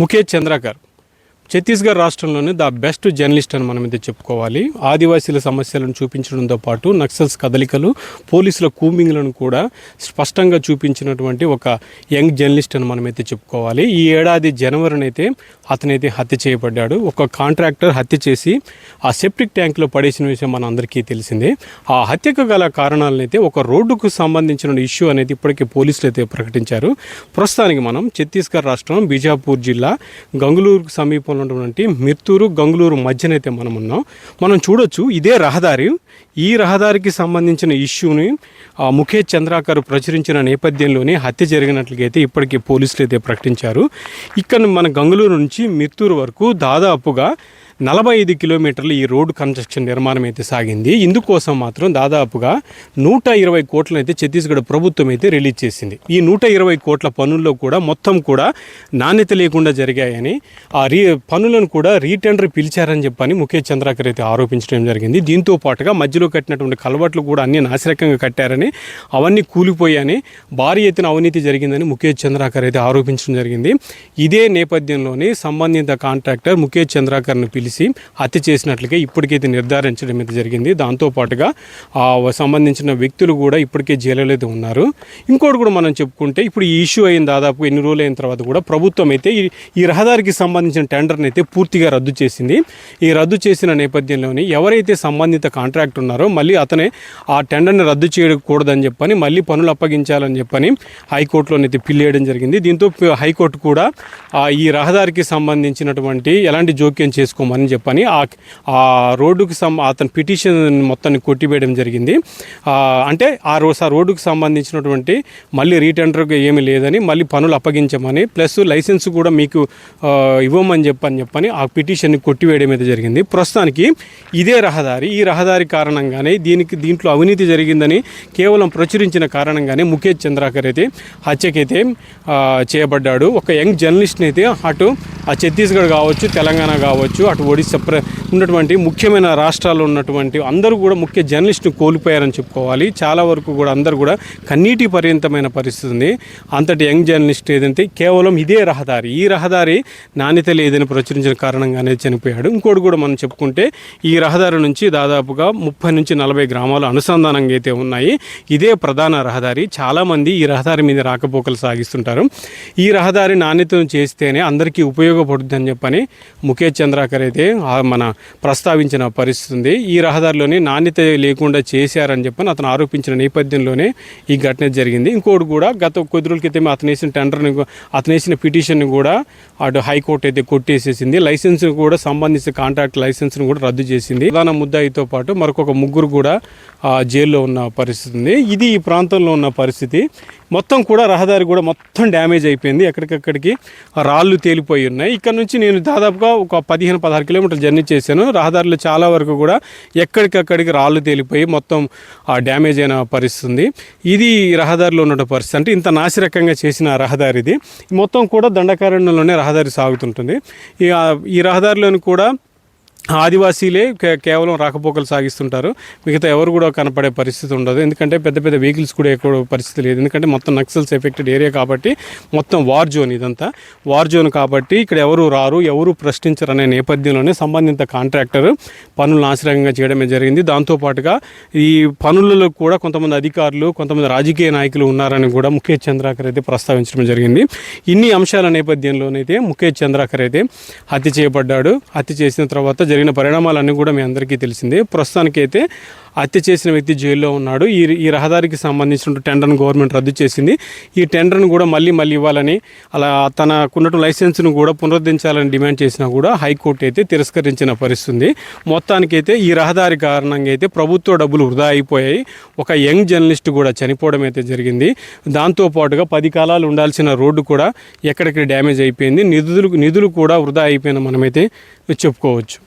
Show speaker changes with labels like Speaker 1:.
Speaker 1: ముఖేష్ చంద్రకర్. ఛత్తీస్గఢ్ రాష్ట్రంలోనే the best journalist అని మనం ఇది చెప్పుకోవాలి. ఆదివాసీల సమస్యలను చూపించడంతో పాటు నక్సల్స్ కదలికలు పోలీసుల కూమింగ్లను కూడా స్పష్టంగా చూపించినటువంటి ఒక యంగ్ జర్నలిస్ట్ అని మనమైతే చెప్పుకోవాలి. ఈ ఏడాది జనవరినైతే అతనైతే హత్య చేయబడ్డాడు. ఒక కాంట్రాక్టర్ హత్య చేసి ఆ సెప్టిక్ ట్యాంక్లో పడేసిన విషయం మన అందరికీ తెలిసిందే. ఆ హత్యకు గల కారణాలనైతే ఒక రోడ్డుకు సంబంధించిన ఇష్యూ అనేది ఇప్పటికే పోలీసులు అయితే ప్రకటించారు. ప్రస్తుతానికి మనం ఛత్తీస్గఢ్ రాష్ట్రం బీజాపూర్ జిల్లా గంగులూరుకు సమీపంలో ఉన్నటువంటి మిర్తూరు గంగులూరు మధ్యనైతే మనం ఉన్నాం. మనం చూడొచ్చు ఇదే రహదారి. ఈ రహదారికి సంబంధించిన ఇష్యూని ఆ, ముఖేష్ చంద్రాకర్ ప్రచురించిన నేపథ్యంలోనే హత్య జరిగినట్లుగైతే అయితే ఇప్పటికే పోలీసులు అయితే ప్రకటించారు. ఇక్కడ మన గంగులూరు నుంచి మిత్తూరు వరకు దాదాపుగా నలభై ఐదు కిలోమీటర్లు ఈ రోడ్డు కన్స్ట్రక్షన్ నిర్మాణం అయితే సాగింది. ఇందుకోసం మాత్రం దాదాపుగా నూట ఇరవై కోట్లను అయితే ఛత్తీస్గఢ్ ప్రభుత్వం అయితే రిలీజ్ చేసింది. ఈ నూట ఇరవై కోట్ల పనుల్లో కూడా మొత్తం కూడా నాణ్యత లేకుండా జరిగాయని ఆ రీ పనులను కూడా రీటెండర్ పిలిచారని చెప్పని ముఖేష్ చంద్రాకర్ అయితే ఆరోపించడం జరిగింది. దీంతో పాటుగా మధ్యలో కట్టినటువంటి కలవట్లు కూడా అన్ని నాసిరకంగా కట్టారని అవన్నీ కూలిపోయాయని భారీ ఎత్తున అవినీతి జరిగిందని ముఖేష్ చంద్రాకర్ అయితే ఆరోపించడం జరిగింది. ఇదే నేపథ్యంలోనే సంబంధిత కాంట్రాక్టర్ ముఖేష్ చంద్రాకర్ను పిలిచి హత్య చేసినట్లుగా ఇప్పటికైతే నిర్ధారించడం అయితే జరిగింది. దాంతోపాటుగా సంబంధించిన వ్యక్తులు కూడా ఇప్పటికే జైలులో అయితే ఉన్నారు. ఇంకోటి కూడా మనం చెప్పుకుంటే ఇప్పుడు ఈ ఇష్యూ అయిన దాదాపు ఎన్ని రోజులు అయిన తర్వాత కూడా ప్రభుత్వం అయితే ఈ ఈ రహదారికి సంబంధించిన టెండర్ని అయితే పూర్తిగా రద్దు చేసింది. ఈ రద్దు చేసిన నేపథ్యంలోని ఎవరైతే సంబంధిత కాంట్రాక్ట్ అంటున్నారు మళ్ళీ అతనే ఆ టెండర్ని రద్దు చేయకూడదని చెప్పని మళ్ళీ పనులు అప్పగించాలని చెప్పని హైకోర్టులోనైతే పిల్లేయడం జరిగింది. దీంతో హైకోర్టు కూడా ఆ, ఈ రహదారికి సంబంధించినటువంటి ఎలాంటి జోక్యం చేసుకోమని చెప్పని ఆ రోడ్డుకి సం అతని పిటిషన్ మొత్తాన్ని కొట్టివేయడం జరిగింది. అంటే ఆ రోజు ఆ రోడ్డుకు సంబంధించినటువంటి మళ్ళీ రీటెండర్కి ఏమీ లేదని మళ్ళీ పనులు అప్పగించమని ప్లస్ లైసెన్స్ కూడా మీకు ఇవ్వమని చెప్పని చెప్పని ఆ పిటిషన్ని కొట్టివేయడం అయితే జరిగింది. ప్రస్తుతానికి ఇదే రహదారి ఈ రహదారి కారణంగానే దీనికి దీంట్లో అవినీతి జరిగిందని కేవలం ప్రచురించిన కారణంగానే ముఖేష్ చంద్రాకర్ అయితే హత్యకైతే చేయబడ్డాడు. ఒక యంగ్ జర్నలిస్ట్ని అయితే అటు ఆ ఛత్తీస్గఢ్ కావచ్చు తెలంగాణ కావచ్చు అటు ఒడిశా ప్ర ఉన్నటువంటి ముఖ్యమైన రాష్ట్రాల్లో ఉన్నటువంటి అందరూ కూడా ముఖ్య జర్నలిస్ట్ని కోల్పోయారని చెప్పుకోవాలి. చాలా వరకు కూడా అందరూ కూడా కన్నీటి పర్యంతమైన పరిస్థితి ఉంది అంతటి యంగ్ జర్నలిస్ట్ ఏదంటే కేవలం ఇదే రహదారి. ఈ రహదారి నాణ్యత లేదని ప్రచురించిన కారణంగానే చనిపోయాడు. ఇంకోటి కూడా మనం చెప్పుకుంటే ఈ రహదారి నుంచి దాదాపుగా ముప్పై నుంచి నలభై గ్రామాలు అనుసంధానంగా అయితే ఉన్నాయి. ఇదే ప్రధాన రహదారి. చాలామంది ఈ రహదారి మీద రాకపోకలు సాగిస్తుంటారు. ఈ రహదారి నాణ్యతను చేస్తేనే అందరికీ ఉపయోగపడుతుంది అని చెప్పని ముఖేష్ చంద్రాకర్ అయితే మన ప్రస్తావించిన పరిస్థితి ఉంది. ఈ రహదారిలోనే నాణ్యత లేకుండా చేశారని చెప్పని అతను ఆరోపించిన నేపథ్యంలోనే ఈ ఘటన జరిగింది. ఇంకోటి కూడా గత కొద్ది రోజుల క్రితమే అతను వేసిన టెండర్ని అతను వేసిన పిటిషన్ని కూడా అటు హైకోర్టు అయితే కొట్టేసేసింది. లైసెన్స్ కూడా సంబంధించిన కాంట్రాక్ట్ లైసెన్స్ను కూడా రద్దు చేసింది. ప్రధాన ముద్దాయితో పాటు మరొక ముగ్గురు కూడా ఆ, జైల్లో ఉన్న పరిస్థితి ఉంది. ఇది ఈ ప్రాంతంలో ఉన్న పరిస్థితి. మొత్తం కూడా రహదారి కూడా మొత్తం డ్యామేజ్ అయిపోయింది. ఎక్కడికక్కడికి రాళ్ళు తేలిపోయి ఉన్నాయి. ఇక్కడ నుంచి నేను దాదాపుగా ఒక పదిహేను పదహారు కిలోమీటర్లు జర్నీ చేశాను. రహదారిలో చాలా వరకు కూడా ఎక్కడికక్కడికి రాళ్ళు తేలిపోయి మొత్తం ఆ డ్యామేజ్ అయిన పరిస్థితి ఉంది. ఇది రహదారిలో ఉన్న పరిస్థితి. అంటే ఇంత నాసిరకంగా చేసిన రహదారి ఇది. మొత్తం కూడా దండకారణ్యంలోనే రహదారి సాగుతుంటుంది. ఈ ఈ రహదారిలోని కూడా ఆదివాసీలే కేవలం రాకపోకలు సాగిస్తుంటారు. మిగతా ఎవరు కూడా కనపడే పరిస్థితి ఉండదు. ఎందుకంటే పెద్ద పెద్ద వెహికల్స్ కూడా ఎక్కువ పరిస్థితి లేదు. ఎందుకంటే మొత్తం నక్సల్స్ ఎఫెక్టెడ్ ఏరియా కాబట్టి మొత్తం వార్ జోన్ ఇదంతా. వార్ జోన్ కాబట్టి ఇక్కడ ఎవరు రారు ఎవరు ప్రశ్నించరు అనే నేపథ్యంలోనే సంబంధిత కాంట్రాక్టర్ పనులు నాశనంగా చేయడమే జరిగింది. దాంతోపాటుగా ఈ పనులలో కూడా కొంతమంది అధికారులు కొంతమంది రాజకీయ నాయకులు ఉన్నారని కూడా ముఖేష్ చంద్రాకర్ అయితే ప్రస్తావించడం జరిగింది. ఇన్ని అంశాల నేపథ్యంలోనైతే ముఖేష్ చంద్రాకర్ అయితే హత్య చేయబడ్డాడు. హత్య చేసిన తర్వాత జరిగిన పరిణామాలన్నీ కూడా మీ అందరికీ తెలిసిందే. ప్రస్తుతానికి అయితే హత్య చేసిన వ్యక్తి జైల్లో ఉన్నాడు. ఈ ఈ రహదారికి సంబంధించిన టెండర్ను గవర్నమెంట్ రద్దు చేసింది. ఈ టెండర్ను కూడా మళ్ళీ మళ్ళీ ఇవ్వాలని అలా తనకున్నట్టు లైసెన్స్ను కూడా పునరుద్ధరించాలని డిమాండ్ చేసినా కూడా హైకోర్టు అయితే తిరస్కరించిన పరిస్థితుంది. మొత్తానికైతే ఈ రహదారి కారణంగా అయితే ప్రభుత్వ డబ్బులు వృధా అయిపోయాయి. ఒక యంగ్ జర్నలిస్ట్ కూడా చనిపోవడం అయితే జరిగింది. దాంతోపాటుగా పది కాలాలు ఉండాల్సిన రోడ్డు కూడా ఎక్కడికి డ్యామేజ్ అయిపోయింది. నిధులు నిధులు కూడా వృధా అయిపోయిన మనమైతే చెప్పుకోవచ్చు.